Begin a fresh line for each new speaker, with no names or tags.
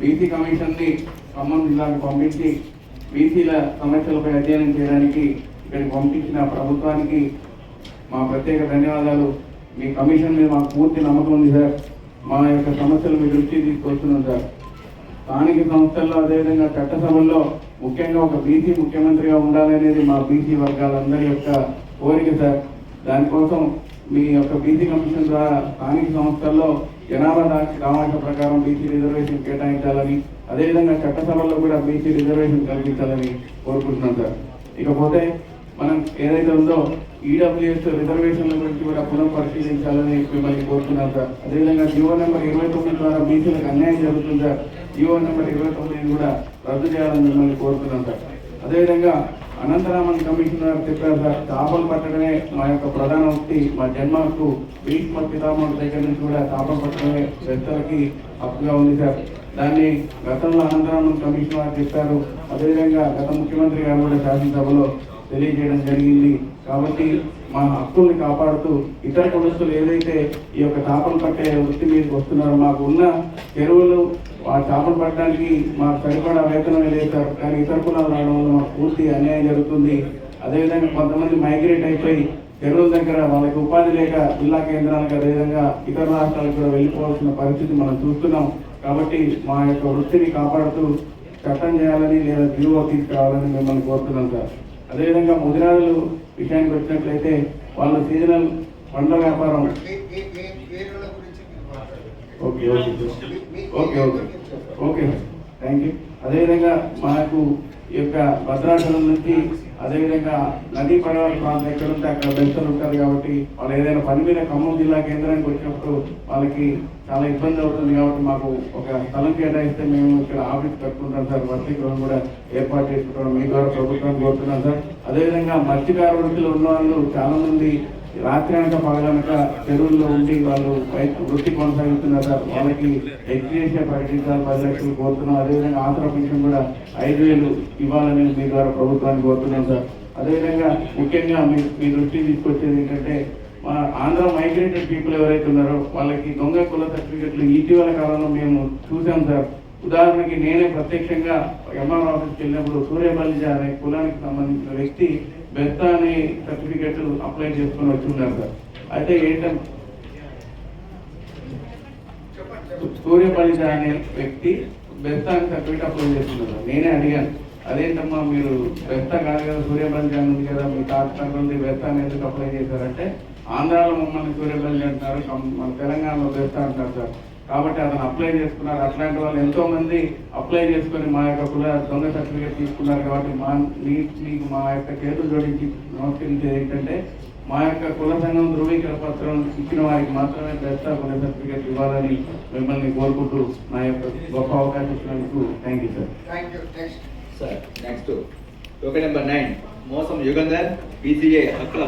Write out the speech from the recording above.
BC కమిషన్ని Khammam జిల్లాకు పంపించి బీసీల సమస్యలపై అధ్యయనం చేయడానికి ఇక్కడికి పంపించిన ప్రభుత్వానికి మా ప్రత్యేక ధన్యవాదాలు. మీ కమిషన్ మీద మాకు పూర్తి నమ్మకం ఉంది సార్. మా యొక్క సమస్యలు మీ దృష్టి తీసుకొస్తున్నాం సార్. స్థానిక సంస్థల్లో అదేవిధంగా చట్టసభల్లో ముఖ్యంగా ఒక బీసీ ముఖ్యమంత్రిగా ఉండాలనేది మా బీసీ వర్గాలందరి యొక్క కోరిక సార్. దానికోసం మీ యొక్క బీసీ కమిషన్ ద్వారా స్థానిక సంస్థల్లో జనాభా దా- ప్రకారం బీసీ రిజర్వేషన్ కేటాయించాలని అదేవిధంగా చట్టసభల్లో కూడా బీసీ రిజర్వేషన్ కల్పించాలని కోరుకుంటున్నాం సార్. ఇకపోతే మనం ఏదైతే ఉందో ఈడబ్ల్యూఎస్ రిజర్వేషన్ల గురించి కూడా పునః పరిశీలించాలని మిమ్మల్ని కోరుతున్నాం సార్. అదేవిధంగా జీవో నెంబర్ ఇరవై తొమ్మిది ద్వారా బీసీలకు అన్యాయం జరుగుతుంది సార్. జీవో నెంబర్ ఇరవై తొమ్మిదిని కూడా రద్దు చేయాలని మిమ్మల్ని కోరుతున్నాం సార్. అదేవిధంగా అనంతరామన్ కమిషన్ చెప్పారు సార్ చేపలు పట్టడమే మా యొక్క ప్రధాన వృత్తి. మా జన్మకు భీష్మ పితామహుల దగ్గర నుంచి కూడా చేపలు పట్టడమే పెద్దలకి హక్కుగా ఉంది సార్. దాన్ని గతంలో అనంతరామన్ కమిషన్ వారు చెప్పారు. అదేవిధంగా గత ముఖ్యమంత్రి గారు కూడా శాసనసభలో తెలియజేయడం జరిగింది. కాబట్టి మా హక్కుల్ని కాపాడుతూ ఇతర కులస్తులు ఏదైతే ఈ యొక్క చేపలు పట్టే వృత్తి మీదకి వస్తున్నారో మాకు ఉన్న చెరువులు ఆ చేపలు పట్టడానికి మాకు సరిపడా వేతనం లేదు సార్ కానీ ఇతర కులాలు రావడం వల్ల మాకు పూర్తి అన్యాయం జరుగుతుంది అదేవిధంగా కొంతమంది మైగ్రేట్ అయిపోయి చెరువుల దగ్గర వాళ్ళకి ఉపాధి లేక జిల్లా కేంద్రాలకు అదేవిధంగా ఇతర రాష్ట్రాలకు కూడా వెళ్ళిపోవాల్సిన పరిస్థితి మనం చూస్తున్నాం కాబట్టి మా యొక్క వృత్తిని కాపాడుతూ చట్టం చేయాలని లేదా జీవో తీసుకురావాలని మిమ్మల్ని కోరుతున్నాం సార్ అదేవిధంగా ముదిరాజులు విషయానికి వచ్చినట్లయితే వాళ్ళ సీజనల్ పండ్ల వ్యాపారం okay okay okay okay. Okay. Thank you అదేవిధంగా మనకు ఈ యొక్క భద్రాచలం నుంచి అదేవిధంగా నదీ పడవల ప్రాంతం ఎక్కడ ఉంటే అక్కడ బెస్తలు ఉంటారు కాబట్టి వాళ్ళు ఏదైనా పని మీద ఖమ్మం జిల్లా కేంద్రానికి వచ్చినప్పుడు వాళ్ళకి చాలా ఇబ్బంది అవుతుంది కాబట్టి మాకు ఒక స్థలం కేటాయిస్తే మేము ఇక్కడ ఆఫీస్ కట్టుకుంటాం సార్. వసతి గృహం కూడా ఏర్పాటు చేసుకుంటాం. మీ ద్వారా ప్రభుత్వాన్ని కోరుతున్నాం సార్. అదేవిధంగా మత్స్యకార వృత్తిలో ఉన్న వాళ్ళు చాలామంది రాత్రి అనక పగలనక చెరువుల్లో ఉండి వాళ్ళు వృత్తి కొనసాగుతున్నారు సార్. వాళ్ళకి ఎగ్జిబిషన్ ప్రకటించాలి పది లక్షలు కోరుతున్నాం. అదేవిధంగా ఆంధ్ర పెన్షన్ కూడా ఐదు వేలు ఇవ్వాలని మీ ద్వారా ప్రభుత్వాన్ని కోరుతున్నాం సార్. అదేవిధంగా ముఖ్యంగా మీ మీ దృష్టి తీసుకొచ్చేది ఏంటంటే మా ఆంధ్ర మైగ్రేటెడ్ పీపుల్ ఎవరైతే ఉన్నారో వాళ్ళకి దొంగ కుల సర్టిఫికెట్లు ఇటీవల కాలంలో మేము చూసాం సార్. ఉదాహరణకి నేనే ప్రత్యక్షంగా ఎంఆర్ ఆఫీస్కి వెళ్ళినప్పుడు సూర్యబల్లిజ అనే కులానికి సంబంధించిన వ్యక్తి బెత్త అనే సర్టిఫికెట్ అప్లై చేసుకొని వచ్చి సార్. అయితే ఏంటంటే సూర్యబల్లిజ అనే వ్యక్తి బెత్త అనే సర్టిఫికెట్ అప్లై చేస్తున్నారు నేనే అడిగాను. అదేంటమ్మా మీరు బెత్త కాదు కదా సూర్యపల్లి అని ఉంది కదా మీ తాత ఉంది బెత్త అని ఎందుకు అప్లై చేశారంటే ఆంధ్రాలో మమ్మల్ని సూర్యపల్లి అంటారు మన తెలంగాణలో బెత్త అంటారు సార్. కాబట్టి అతను అప్లై చేసుకున్నారు. అట్లాంటి వాళ్ళు ఎంతో మంది అప్లై చేసుకొని మా యొక్క కుల దొంగ సర్టిఫికేట్ తీసుకున్నారు కాబట్టి మా మీ- మీకు మా యొక్క చేతులు జోడించి నమస్కరించేది ఏంటంటే మా యొక్క కుల సంఘం ధృవీకరణ పత్రం ఇచ్చిన వారికి మాత్రమే బెస్ట్ కుల సర్టిఫికేట్ ఇవ్వాలని మిమ్మల్ని కోరుకుంటూ నా యొక్క గొప్ప అవకాశం ఇచ్చినందుకు thank you sir
thank you next
sir next token number nine మోసం యుగంధర్ బీసీఏ హక్కుల